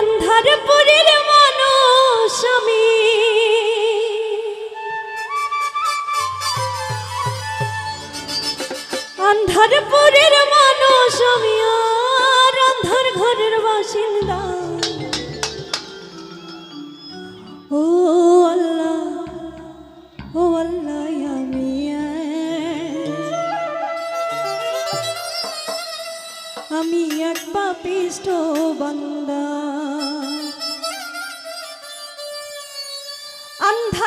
গান্ধারপুরের মানুষ আমি। আন্ধারপুরের মানুষ আমি আর আন্ধার ঘরের বাসিন্দা। আমি এক পাপিষ্ট বান্দা।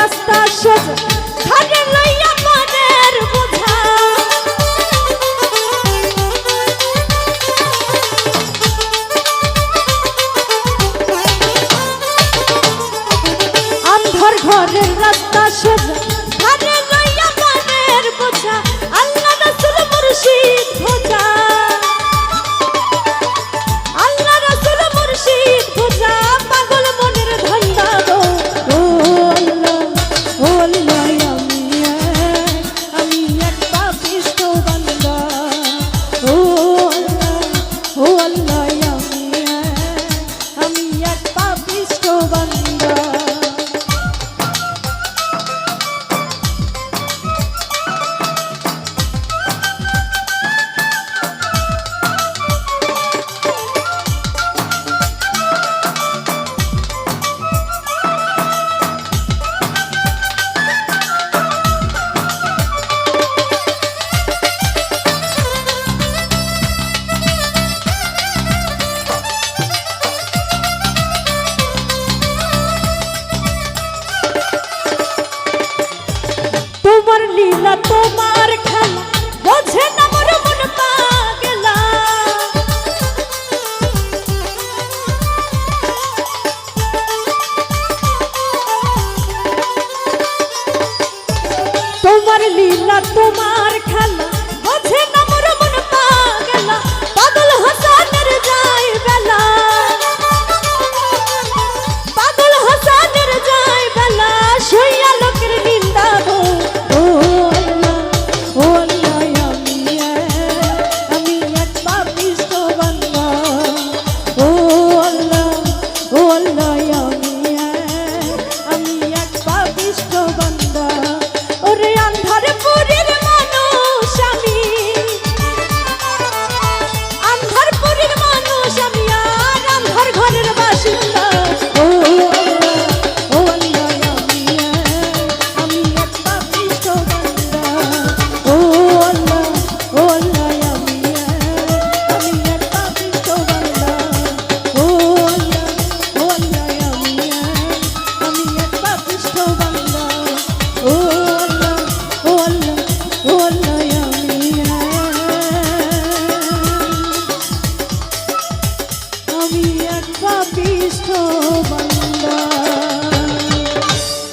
রাস্তা সোজা ঘরে লইয়া মনের বুঝা। অন্ধর ঘরের রাস্তা সোজা আমার লীলা তোমার খেলা?